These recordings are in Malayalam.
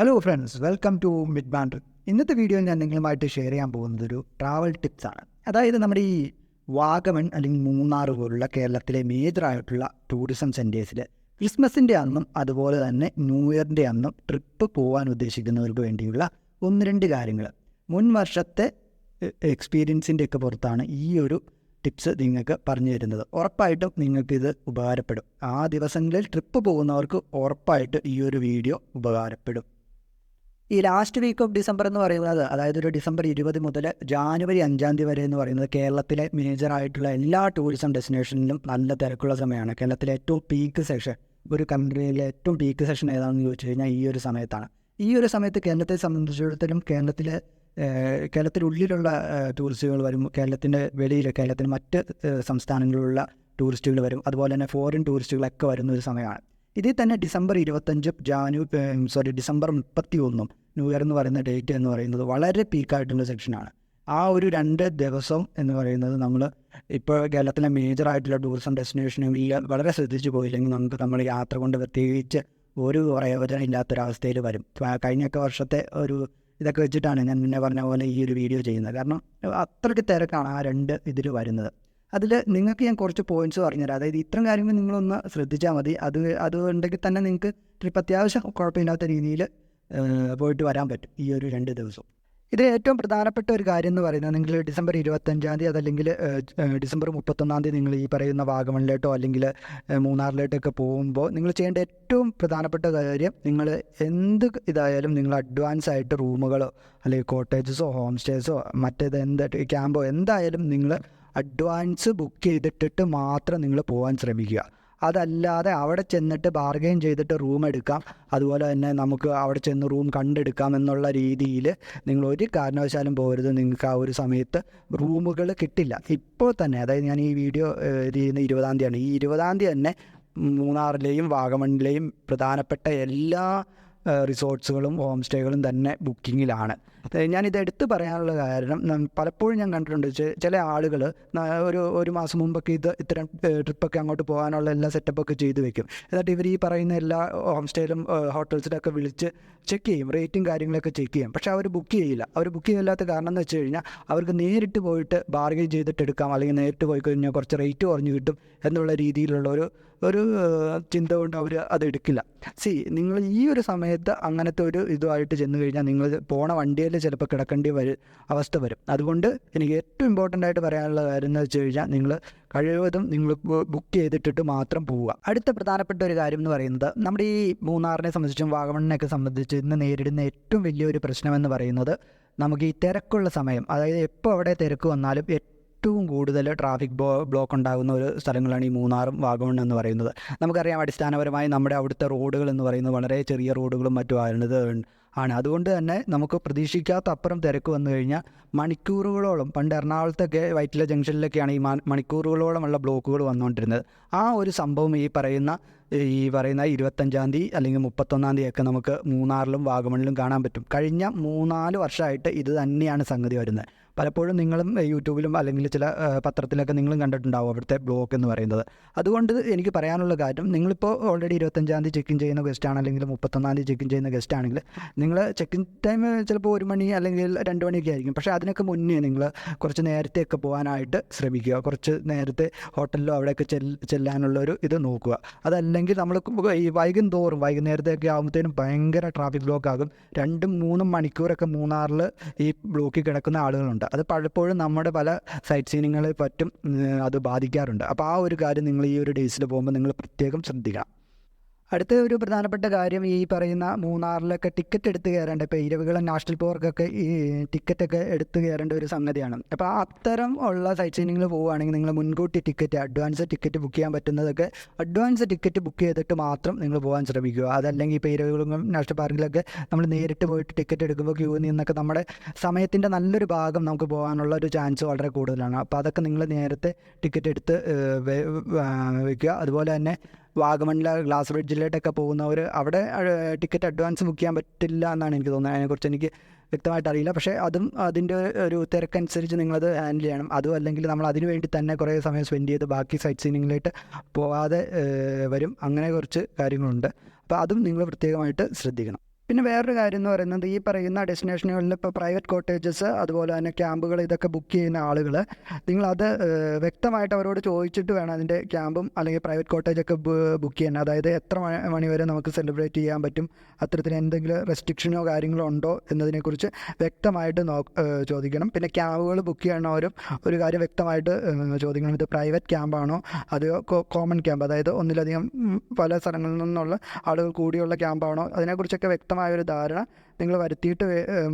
Hello friends welcome to mid band ഇന്നത്തെ വീഡിയോ ഞാൻ നിങ്ങളുമായിട്ട് ഷെയർ ചെയ്യാൻ പോകുന്നത് ഒരു ട്രാവൽ ടിപ്സ് ആണ്. അതായത് നമ്മുടെ ഈ വാഗമൺ അല്ലെങ്കിൽ മൂന്നാർ പോലുള്ള കേരളത്തിലെ മേജർ ആയിട്ടുള്ള ടൂറിസം സെന്റേഴ്സിൽ ക്രിസ്മസിന്റെ അന്നും അതുപോലെ തന്നെ ന്യൂ ഇയറിന്റെ അന്നും ട്രിപ്പ് പോകാൻ ഉദ്ദേശിക്കുന്നവർക്ക് വേണ്ടിയുള്ള ഒന്ന് രണ്ട് കാര്യങ്ങൾ. മുൻ വർഷത്തെ എക്സ്പീരിയൻസിന്റെ ഒക്കെ പുറത്താണ് ഈ ഒരു ടിപ്സ് നിങ്ങൾക്ക് പറഞ്ഞു തരുന്നത്. ഉറപ്പായിട്ടും നിങ്ങൾക്കിത് ഉപകാരപ്പെടും. ആ ദിവസങ്ങളിൽ ട്രിപ്പ് പോകുന്നവർക്ക് ഉറപ്പായിട്ട് ഈ ഒരു വീഡിയോ ഉപകാരപ്പെടും. ഈ ലാസ്റ്റ് വീക്ക് ഓഫ് ഡിസംബർ എന്ന് പറയുന്നത് അതായത് ഒരു ഡിസംബർ ഇരുപത് മുതൽ ജാനുവരി അഞ്ചാം തീയതി വരെ എന്ന് പറയുന്നത് കേരളത്തിലെ മേജർ ആയിട്ടുള്ള എല്ലാ ടൂറിസം ഡെസ്റ്റിനേഷനിലും നല്ല തിരക്കുള്ള സമയമാണ്. കേരളത്തിലെ ഏറ്റവും പീക്ക് സെഷൻ ഒരു കൺട്രിയിലെ ഏറ്റവും പീക്ക് സെഷൻ ഏതാണെന്ന് ചോദിച്ചു കഴിഞ്ഞാൽ ഈ ഒരു സമയത്താണ്. ഈ ഒരു സമയത്ത് കേരളത്തെ സംബന്ധിച്ചിടത്തോളം കേരളത്തിലെ കേരളത്തിനുള്ളിലുള്ള ടൂറിസ്റ്റുകൾ വരും. കേരളത്തിന്റെ വെളിയിൽ കേരളത്തിന് മറ്റ് സംസ്ഥാനങ്ങളിലുള്ള ടൂറിസ്റ്റുകൾ വരും. അതുപോലെ തന്നെ ഫോറിൻ ടൂറിസ്റ്റുകളൊക്കെ വരുന്ന ഒരു സമയമാണ്. ഇതിൽ തന്നെ ഡിസംബർ ഇരുപത്തഞ്ചും ജാനു സോറി ഡിസംബർ മുപ്പത്തി ഒന്നും ന്യൂ ഇയർ എന്ന് പറയുന്ന ഡേറ്റ് എന്ന് പറയുന്നത് വളരെ പീക്കായിട്ടുള്ള സെക്ഷനാണ്. ആ ഒരു രണ്ട് ദിവസം എന്ന് പറയുന്നത് നമ്മൾ ഇപ്പോൾ കേരളത്തിലെ മേജർ ആയിട്ടുള്ള ടൂറിസം ഈ വളരെ ശ്രദ്ധിച്ചു പോയില്ലെങ്കിൽ നമുക്ക് നമ്മൾ യാത്ര കൊണ്ട് പ്രത്യേകിച്ച് ഒരു പ്രയോജനം ഇല്ലാത്തൊരവസ്ഥയിൽ വരും കഴിഞ്ഞൊക്കെ വർഷത്തെ ഒരു ഇതൊക്കെ വെച്ചിട്ടാണ് ഞാൻ മുന്നേ പറഞ്ഞ പോലെ ഈ ഒരു വീഡിയോ ചെയ്യുന്നത്. കാരണം അത്രയ്ക്ക് തിരക്കാണ് ആ രണ്ട് ഇതിൽ വരുന്നത്. അതിൽ നിങ്ങൾക്ക് ഞാൻ കുറച്ച് പോയിന്റ്സ് പറഞ്ഞുതരാം. അതായത് ഇത്രയും കാര്യങ്ങൾ നിങ്ങളൊന്ന് ശ്രദ്ധിച്ചാൽ മതി. അത് അത് ഉണ്ടെങ്കിൽ തന്നെ നിങ്ങൾക്ക് ട്രിപ്പ് അത്യാവശ്യം കുഴപ്പമില്ലാത്ത രീതിയിൽ പോയിട്ട് വരാൻ പറ്റും ഈ ഒരു രണ്ട് ദിവസം. ഇതിൽ ഏറ്റവും പ്രധാനപ്പെട്ട ഒരു കാര്യം എന്ന് പറയുന്നത് നിങ്ങൾ ഡിസംബർ ഇരുപത്തഞ്ചാം തീയതി അതല്ലെങ്കിൽ ഡിസംബർ മുപ്പത്തൊന്നാം തീയതി നിങ്ങൾ ഈ പറയുന്ന വാഗമണിലോട്ടോ അല്ലെങ്കിൽ മൂന്നാറിലോട്ടൊക്കെ പോകുമ്പോൾ നിങ്ങൾ ചെയ്യേണ്ട ഏറ്റവും പ്രധാനപ്പെട്ട കാര്യം നിങ്ങൾ എന്ത് ഇതായാലും നിങ്ങൾ അഡ്വാൻസ് ആയിട്ട് റൂമുകളോ അല്ലെങ്കിൽ കോട്ടേജസോ ഹോം സ്റ്റേസോ മറ്റേത് എന്ത് ക്യാമ്പോ എന്തായാലും നിങ്ങൾ അഡ്വാൻസ് ബുക്ക് ചെയ്തിട്ടിട്ട് മാത്രം നിങ്ങൾ പോകാൻ ശ്രമിക്കുക. അതല്ലാതെ അവിടെ ചെന്നിട്ട് ബാർഗെയിൻ ചെയ്തിട്ട് റൂം എടുക്കാം. അതുപോലെ തന്നെ നമുക്ക് അവിടെ ചെന്ന് റൂം കണ്ടെടുക്കാം എന്നുള്ള രീതിയിൽ നിങ്ങൾ ഒരു കാരണവശാലും പോകരുത് നിങ്ങൾക്ക് ആ ഒരു സമയത്ത് റൂമുകൾ കിട്ടില്ല. ഇപ്പോൾ തന്നെ അതായത് ഞാൻ ഈ വീഡിയോ ചെയ്യുന്ന ഇരുപതാം തീയതിയാണ്. ഈ ഇരുപതാം തീയതി തന്നെ മൂന്നാറിലെയും വാഗമണിലെയും പ്രധാനപ്പെട്ട എല്ലാ റിസോർട്ട്സുകളും ഹോം സ്റ്റേകളും തന്നെ ബുക്കിങ്ങിലാണ് ഞാനിത് എടുത്തു പറയാനുള്ള കാരണം പലപ്പോഴും ഞാൻ കണ്ടിട്ടുണ്ട്. ചില ആളുകൾ ഒരു ഒരു മാസം മുമ്പൊക്കെ ഇത് ഇത്തരം ട്രിപ്പൊക്കെ അങ്ങോട്ട് പോകാനുള്ള എല്ലാ സെറ്റപ്പൊക്കെ ചെയ്ത് വെക്കും. എന്നിട്ട് ഇവർ ഈ പറയുന്ന എല്ലാ ഹോം സ്റ്റേയിലും ഹോട്ടൽസിലൊക്കെ വിളിച്ച് ചെക്ക് ചെയ്യും റേറ്റും കാര്യങ്ങളൊക്കെ ചെക്ക് ചെയ്യും. പക്ഷേ അവർ ബുക്ക് ചെയ്യില്ല. അവർ ബുക്ക് ചെയ്യില്ലാത്ത കാരണം എന്ന് വെച്ച് കഴിഞ്ഞാൽ അവർക്ക് നേരിട്ട് പോയിട്ട് ബാർഗെയിൻ ചെയ്തിട്ട് എടുക്കാം അല്ലെങ്കിൽ നേരിട്ട് പോയി കഴിഞ്ഞാൽ കുറച്ച് റേറ്റ് കുറഞ്ഞു കിട്ടും എന്നുള്ള രീതിയിലുള്ള ഒരു ഒരു ചിന്ത കൊണ്ട് അവർ അത് എടുക്കില്ല. സി നിങ്ങൾ ഈ ഒരു സമയത്ത് അങ്ങനത്തെ ഒരു ഇതുമായിട്ട് ചെന്ന് കഴിഞ്ഞാൽ നിങ്ങൾ പോണ വണ്ടിയിൽ ചിലപ്പോൾ കിടക്കേണ്ടി വരും അവസ്ഥ വരും. അതുകൊണ്ട് എനിക്ക് ഏറ്റവും ഇമ്പോർട്ടന്റ് ആയിട്ട് പറയാനുള്ള കാര്യം എന്ന് വെച്ച് കഴിഞ്ഞാൽ നിങ്ങൾ കഴിവതും നിങ്ങൾ ബുക്ക് ചെയ്തിട്ടിട്ട് മാത്രം പോവുക. അടുത്ത പ്രധാനപ്പെട്ട ഒരു കാര്യം എന്ന് പറയുന്നത് നമ്മുടെ ഈ മൂന്നാറിനെ സംബന്ധിച്ചും വാഗമണിനെയൊക്കെ സംബന്ധിച്ച് ഇന്ന് നേരിടുന്ന ഏറ്റവും വലിയൊരു പ്രശ്നമെന്ന് പറയുന്നത് നമുക്ക് ഈ തിരക്കുള്ള സമയം അതായത് എപ്പോൾ അവിടെ തിരക്ക് വന്നാലും ഏറ്റവും കൂടുതൽ ട്രാഫിക് ബ്ലോ ബ്ലോക്ക് ഉണ്ടാകുന്ന ഒരു സ്ഥലങ്ങളാണ് ഈ മൂന്നാറും വാഗമൺ എന്ന് പറയുന്നത്. നമുക്കറിയാം അടിസ്ഥാനപരമായി നമ്മുടെ അവിടുത്തെ റോഡുകൾ എന്ന് പറയുന്നത് വളരെ ചെറിയ റോഡുകളും മറ്റും ആയിരുന്നത് ആണ്. അതുകൊണ്ട് തന്നെ നമുക്ക് പ്രതീക്ഷിക്കാത്ത അപ്പുറം തിരക്ക് വന്നു കഴിഞ്ഞാൽ മണിക്കൂറുകളോളം പണ്ട് എറണാകുളത്തൊക്കെ വൈറ്റില ജംഗ്ഷനിലൊക്കെയാണ് ഈ മണിക്കൂറുകളോളമുള്ള ബ്ലോക്കുകൾ വന്നുകൊണ്ടിരുന്നത്. ആ ഒരു സംഭവം ഈ പറയുന്ന ഈ പറയുന്ന ഇരുപത്തഞ്ചാം തീയതി അല്ലെങ്കിൽ മുപ്പത്തൊന്നാം തീയതി ഒക്കെ നമുക്ക് മൂന്നാറിലും വാഗമണിലും കാണാൻ പറ്റും. കഴിഞ്ഞ മൂന്നാൽ വർഷമായിട്ട് ഇത് തന്നെയാണ് സംഗതി വരുന്നത്. പലപ്പോഴും നിങ്ങളും യൂട്യൂബിലും അല്ലെങ്കിൽ ചില പത്രത്തിലൊക്കെ നിങ്ങളും കണ്ടിട്ടുണ്ടാവും അവിടുത്തെ ബ്ലോക്ക് എന്ന് പറയുന്നത്. അതുകൊണ്ട് എനിക്ക് പറയാനുള്ള കാര്യം നിങ്ങളിപ്പോൾ ഓൾറെഡി ഇരുപത്തഞ്ചാം തീയതി ഇൻ ചെയ്യുന്ന ഗസ്റ്റ് ആണെങ്കിൽ മുപ്പത്തൊന്നാം തീയതി ഇൻ ചെയ്യുന്ന ഗസ്റ്റ് ആണെങ്കിൽ നിങ്ങൾ ഇൻ ടൈം ചിലപ്പോൾ ഒരു മണി അല്ലെങ്കിൽ രണ്ട് മണിയൊക്കെ ആയിരിക്കും. പക്ഷേ അതിനൊക്കെ മുന്നേ നിങ്ങൾ കുറച്ച് നേരത്തെയൊക്കെ പോകാനായിട്ട് ശ്രമിക്കുക. കുറച്ച് നേരത്തെ ഹോട്ടലിലോ അവിടെയൊക്കെ ചെൽ ചെല്ലാനുള്ള ഒരു ഇത് നോക്കുക. അതല്ലെങ്കിൽ നമ്മൾ ഈ വൈകും തോറും വൈകുന്നേരത്തൊക്കെ ആകുമ്പോഴത്തേനും ഭയങ്കര ട്രാഫിക് ബ്ലോക്ക് ആകും. രണ്ടും മൂന്നും മണിക്കൂറൊക്കെ മൂന്നാറിൽ ഈ ബ്ലോക്കിൽ കിടക്കുന്ന ആളുകളുണ്ട്. അത് പലപ്പോഴും നമ്മുടെ പല സൈറ്റ് സീനിങ്ങളെ പറ്റും അത് ബാധിക്കാറുണ്ട്. അപ്പോൾ ആ ഒരു കാര്യം നിങ്ങൾ ഈ ഒരു ഡേയ്സിൽ പോകുമ്പോൾ നിങ്ങൾ പ്രത്യേകം ശ്രദ്ധിക്കണം. അടുത്ത ഒരു പ്രധാനപ്പെട്ട കാര്യം ഈ പറയുന്ന മൂന്നാറിലൊക്കെ ടിക്കറ്റ് എടുത്ത് കയറേണ്ട ഇപ്പോൾ ഇരവികളും നാഷണൽ പാർക്കൊക്കെ ഈ ടിക്കറ്റൊക്കെ എടുത്ത് കയറേണ്ട ഒരു സംഗതിയാണ്. അപ്പോൾ അത്തരം ഉള്ള സൈറ്റ് സീനിങ്ങിൽ പോവുകയാണെങ്കിൽ നിങ്ങൾ മുൻകൂട്ടി ടിക്കറ്റ് അഡ്വാൻസ് ടിക്കറ്റ് ബുക്ക് ചെയ്യാൻ പറ്റുന്നതൊക്കെ അഡ്വാൻസ് ടിക്കറ്റ് ബുക്ക് ചെയ്തിട്ട് മാത്രം നിങ്ങൾ പോകാൻ ശ്രമിക്കുക. അതല്ലെങ്കിൽ ഇപ്പോൾ ഇരവികളും നാഷണൽ പാർക്കിലൊക്കെ നമ്മൾ നേരിട്ട് പോയിട്ട് ടിക്കറ്റ് എടുക്കുമ്പോൾ ക്യൂ നിന്നൊക്കെ നമ്മുടെ സമയത്തിന്റെ നല്ലൊരു ഭാഗം നമുക്ക് പോകാനുള്ള ഒരു ചാൻസ് വളരെ കൂടുതലാണ്. അപ്പോൾ അതൊക്കെ നിങ്ങൾ നേരത്തെ ടിക്കറ്റ് എടുത്ത് വയ്ക്കുക അതുപോലെ തന്നെ വാഗമണിലെ ഗ്ലാസ് ബ്രിഡ്ജിലോട്ടൊക്കെ പോകുന്നവർ അവിടെ ടിക്കറ്റ് അഡ്വാൻസ് ബുക്ക് ചെയ്യാൻ പറ്റില്ല എന്നാണ് എനിക്ക് തോന്നുന്നത്. അതിനെക്കുറിച്ച് എനിക്ക് വ്യക്തമായിട്ട് അറിയില്ല. പക്ഷേ അതും അതിന്റെ ഒരു തിരക്കനുസരിച്ച് നിങ്ങളത് ഹാൻഡിൽ ചെയ്യണം. അതും അല്ലെങ്കിൽ നമ്മൾ അതിനു വേണ്ടി തന്നെ കുറേ സമയം സ്പെൻഡ് ചെയ്ത് ബാക്കി സൈറ്റ് സീനിങ്ങിലായിട്ട് പോകാതെ വരും. അങ്ങനെ കുറച്ച് കാര്യങ്ങളുണ്ട്. അപ്പോൾ അതും നിങ്ങൾ പ്രത്യേകമായിട്ട് ശ്രദ്ധിക്കണം. പിന്നെ വേറൊരു കാര്യം എന്ന് പറയുന്നത് ഈ പറയുന്ന ഡെസ്റ്റിനേഷനുകളിൽ ഇപ്പോൾ പ്രൈവറ്റ് കോട്ടേജസ് അതുപോലെ തന്നെ ക്യാമ്പുകൾ ഇതൊക്കെ ബുക്ക് ചെയ്യുന്ന ആളുകൾ നിങ്ങളത് വ്യക്തമായിട്ട് അവരോട് ചോദിച്ചിട്ട് വേണം അതിന്റെ ക്യാമ്പും അല്ലെങ്കിൽ പ്രൈവറ്റ് കോട്ടേജൊക്കെ ബുക്ക് ചെയ്യാൻ. അതായത് എത്ര മണി വരെ നമുക്ക് സെലിബ്രേറ്റ് ചെയ്യാൻ പറ്റും? അത്തരത്തിൽ എന്തെങ്കിലും റെസ്ട്രിക്ഷനോ കാര്യങ്ങളോ ഉണ്ടോ എന്നതിനെക്കുറിച്ച് വ്യക്തമായിട്ട് നോ ചോദിക്കണം. പിന്നെ ക്യാമ്പുകൾ ബുക്ക് ചെയ്യണവരും ഒരു കാര്യം വ്യക്തമായിട്ട് ചോദിക്കണം. ഇത് പ്രൈവറ്റ് ക്യാമ്പാണോ അതോ കോമൺ ക്യാമ്പ് അതായത് ഒന്നിലധികം പല സ്ഥലങ്ങളിൽ നിന്നുള്ള ആളുകൾ കൂടിയുള്ള ക്യാമ്പാണോ അതിനെക്കുറിച്ചൊക്കെ വ്യക്തമായ ഒരു ധാരണ നിങ്ങൾ വരുത്തിയിട്ട്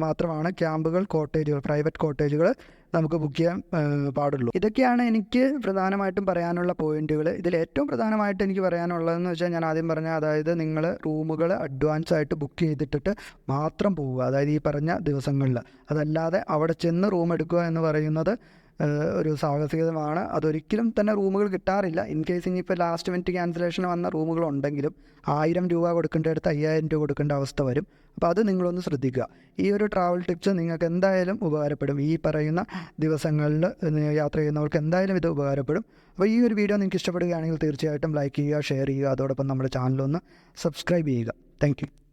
മാത്രമാണ് ക്യാമ്പുകൾ കോട്ടേജുകൾ പ്രൈവറ്റ് കോട്ടേജുകൾ നമുക്ക് ബുക്ക് ചെയ്യാൻ പാടുള്ളൂ. ഇതൊക്കെയാണ് എനിക്ക് പ്രധാനമായിട്ടും പറയാനുള്ള പോയിന്റുകൾ ഇതിൽ ഏറ്റവും പ്രധാനമായിട്ട് എനിക്ക് പറയാനുള്ളതെന്ന് വെച്ചാൽ ഞാൻ ആദ്യം പറഞ്ഞ അതായത് നിങ്ങൾ റൂമുകൾ അഡ്വാൻസ് ആയിട്ട് ബുക്ക് ചെയ്തിട്ടിട്ട് മാത്രം പോവുക. അതായത് ഈ പറഞ്ഞ ദിവസങ്ങളിൽ. അതല്ലാതെ അവിടെ ചെന്ന് റൂം എടുക്കുക എന്ന് പറയുന്നത് ഒരു സാഹസികമാണ് അതൊരിക്കലും തന്നെ റൂമുകൾ കിട്ടാറില്ല. ഇൻ കേസ് ഇനിയിപ്പോൾ ലാസ്റ്റ് മിനിറ്റ് ക്യാൻസലേഷൻ വന്ന റൂമുകൾ ഉണ്ടെങ്കിലും ആയിരം രൂപ കൊടുക്കേണ്ട അടുത്ത് അയ്യായിരം രൂപ കൊടുക്കേണ്ട അവസ്ഥ വരും. അപ്പോൾ അത് നിങ്ങളൊന്ന് ശ്രദ്ധിക്കുക. ഈ ഒരു ട്രാവൽ ടിപ്സ് നിങ്ങൾക്ക് എന്തായാലും ഉപകാരപ്പെടും. ഈ പറയുന്ന ദിവസങ്ങളിൽ യാത്ര ചെയ്യുന്നവർക്ക് എന്തായാലും ഇത് ഉപകാരപ്പെടും. അപ്പോൾ ഈ ഒരു വീഡിയോ നിങ്ങൾക്ക് ഇഷ്ടപ്പെടുകയാണെങ്കിൽ തീർച്ചയായിട്ടും ലൈക്ക് ചെയ്യുക ഷെയർ ചെയ്യുക. അതോടൊപ്പം നമ്മുടെ ചാനലൊന്ന് സബ്സ്ക്രൈബ് ചെയ്യുക. താങ്ക്